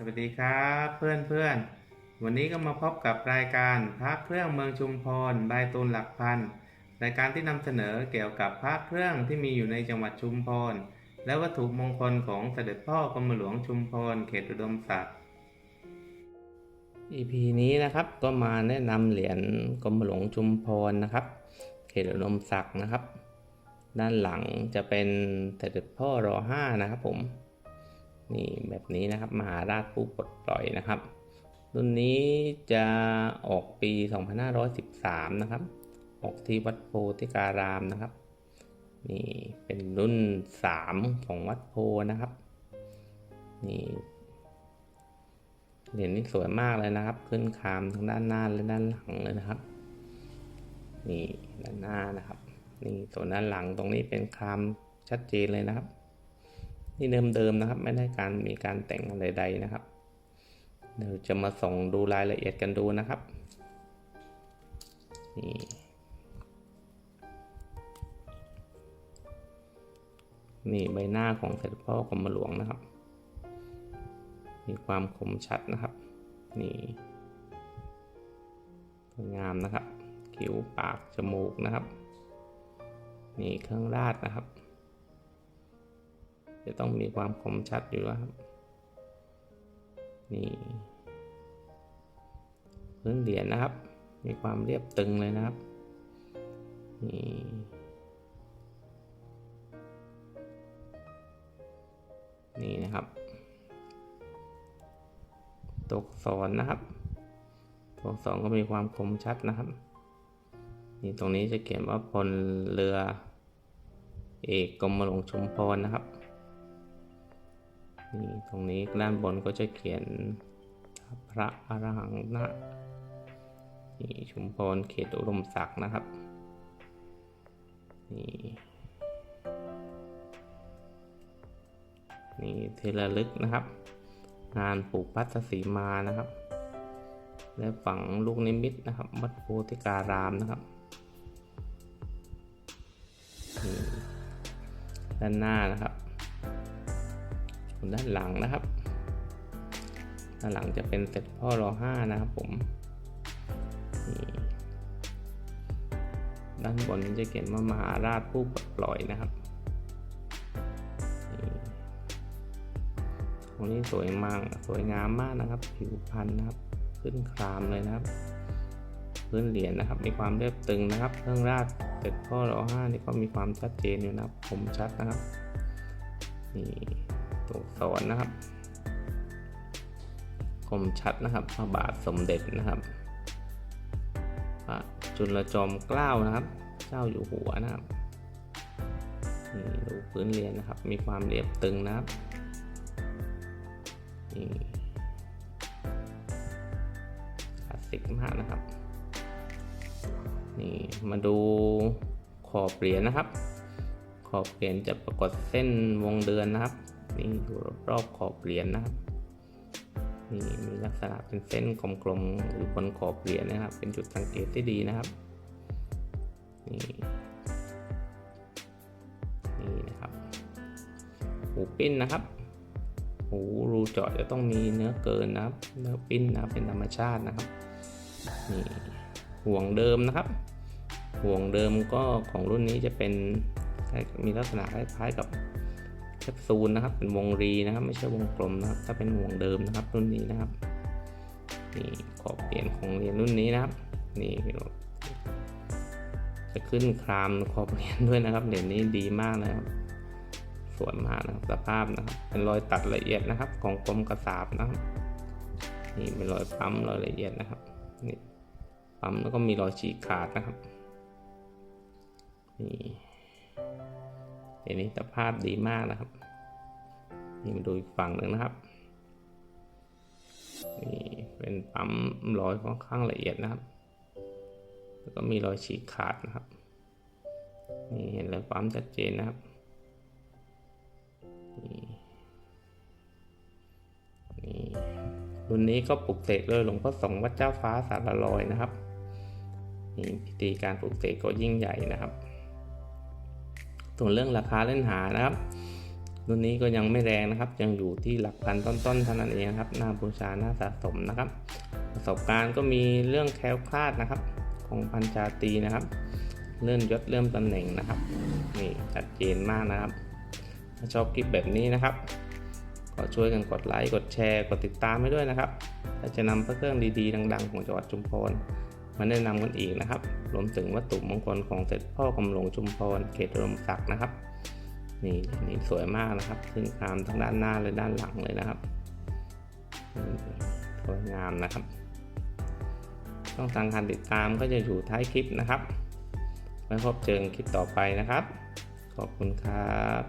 สวัสดีครับเพื่อนเพื่อนวันนี้ก็มาพบกับรายการพระเครื่องเมืองชุมพรบายตูนหลักพันรายการที่นำเสนอเกี่ยวกับพระเครื่องที่มีอยู่ในจังหวัดชุมพรและวัตถุมงคลของเสด็จพ่อกรมหลวงชุมพรเขตอุดมศักดิ์ EP นี้นะครับก็มาแนะนำเหรียญกรมหลวงชุมพรนะครับ เขตอุดมศักดิ์นะครับ ด้านหลังจะเป็นเสด็จพ่อรอห้านะครับผม นี่แบบนี้นะครับมหาราชผู้ปลดปล่อยนะครับ รุ่นนี้จะออกปี 2513 นะครับ ออกที่วัดโพธิการามนะครับ นี่เป็นรุ่น 3 ของวัดโพนะครับ นี่เหรียญนี้สวยมากเลยนะครับ ขึ้นคามทั้งด้านหน้าและด้านหลังเลยนะครับ นี่ด้านหน้านะครับ นี่ส่วนด้านหลังตรงนี้เป็นคามชัดเจนเลยนะครับ นี่เดิมๆนะครับ ไม่ได้การมีการแต่งอะไรใดนะครับ เดี๋ยวจะมาส่องดูรายละเอียดกันดูนะครับนี่นี่ใบหน้าของเสด็จพ่อกรมหลวงนะครับ มีความคมชัดนะครับ นี่สวยงามนะครับ คิ้วปากจมูกนะครับ นี่เครื่องราดนะครับ จะต้องมีความคมชัดอยู่แล้วครับ นี่พื้นเหรียญนะครับ มีความเรียบตึงเลยนะครับ นี่นี่นะครับ ตกสอนนะครับตกสอนก็มีความคมชัดนะครับ นี่ตรงนี้จะเขียนว่าพลเรือ เอกกรมหลวงชุมพรนะครับ นี่ตรงนี้ด้านบนก็จะเขียนพระอรหังนะนี่ชุมพรเขตอุดมศักดิ์นะครับนี่นี่เทระลึกนะครับ งานปลูกพัทสีมานะครับ และฝังลูกนิมิตนะครับวัดโพธิการามนะครับนี่ด้านหน้านะครับ ส่วนด้านหลังนะครับ ด้านหลังจะเป็นเสร็จพ่อรอห้านะครับผมด้านบนนี้จะเขียนว่ามหาราชผู้ปลดปล่อยนะครับตรงนี้สวยมากสวยงามมากนะครับ ผิวพรรณนะครับ ขึ้นครามเลยนะครับพื้นเหรียญนะครับ มีความเรียบตึงนะครับเครื่องราดเสร็จพ่อรอห้านี่ก็มีความชัดเจนอยู่นะครับ ผมชัดนะครับนี่ ตัวสอนนะครับคมชัดนะครับพระบาทสมเด็จนะครับพระจุลจอมเกล้านะครับ เจ้าอยู่หัวนะครับดูพื้นเรียนนะครับ มีความเรียบตึงนะครับนี่คลาสสิกมากนะครับ นี่มาดูขอบเหรียญนะครับ ขอบเหรียญจะปรากฏเส้นวงเดือนนะครับ นี่อยู่รอบขอบเหรียญนะครับนี่มีลักษณะเป็นเส้นกลมๆอยู่บนขอบเหรียญนะครับ เป็นจุดสังเกตที่ดีนะครับนี่นี่นะครับ หูปิ้นนะครับ หูรูเจาะจะต้องมีเนื้อเกินนะครับ เนื้อปิ้นนะเป็นธรรมชาตินะครับนี่ห่วงเดิมนะครับ ห่วงเดิมก็ของรุ่นนี้จะเป็นมีลักษณะคล้ายๆกับ ปซูลนะครับ เป็นวงรีนะครับ ไม่ใช่วงกลมนะครับ ถ้าเป็นวงเดิมนะครับรุ่นนี้นะครับนี่ขอบเปลี่ยนของเรียญรุ่นนี้นะครับ นี่จะขึ้นครามขอบเรียญด้วยนะครับเหรียญนี้ดีมากนะครับ สวยมากนะครับสภาพนะครับ เป็นรอยตัดละเอียดนะครับ ของกลมกระสาบนะครับนี่เป็นรอยปั๊มรอยละเอียดนะครับนี่ปั๊มแล้วก็มีรอยฉีกขาดนะครับนี่เดี๋ยวนี้สภาพดีมากนะครับ นี่มาดูอีกฝั่งหนึ่งนะครับนี่เป็นปั๊มรอยค่อนข้างละเอียดนะครับ แล้วก็มีรอยฉีกขาดนะครับนี่เห็นเลยปั๊มชัดเจนนะครับนี่นี่รุ่นนี้ก็ปลุกเสกโดยหลวงพ่อสงฆ์วัดเจ้าฟ้าสารลอยนะครับนี่พิธีการปลุกเสกก็ยิ่งใหญ่นะครับส่วนเรื่องราคาเล่นหานะครับ รุ่นนี้ก็ยังไม่แรงนะครับ ยังอยู่ที่หลักพันต้นๆเท่านั้นเองครับน่าบูชาน่าสะสมนะครับ ประสบการณ์ก็มีเรื่องแคล้วคลาดนะครับ ของพันชาตีนะครับ เลื่อนยศเลื่อนตำแหน่งนะครับนี่ชัดเจนมากนะครับ ถ้าชอบคลิปแบบนี้นะครับก็ช่วยกันกดไลค์กดแชร์กดติดตามให้ด้วยนะครับและจะนำพระเครื่องดีๆ ดัง ๆ ของจังหวัดชุมพรมาแนะนำกันอีกนะครับ รวมถึงวัตถุมงคลของเสด็จพ่อกำหลวงชุมพรเขตอุดมศักดิ์นะครับ นี่นี่สวยมากนะครับขึ้นคามทั้งด้านหน้าและด้านหลังเลยนะครับสวยงามนะครับ ช่องทางการติดตามก็จะอยู่ท้ายคลิปนะครับไว้พบเจอกันคลิปต่อไปนะครับ ขอบคุณครับ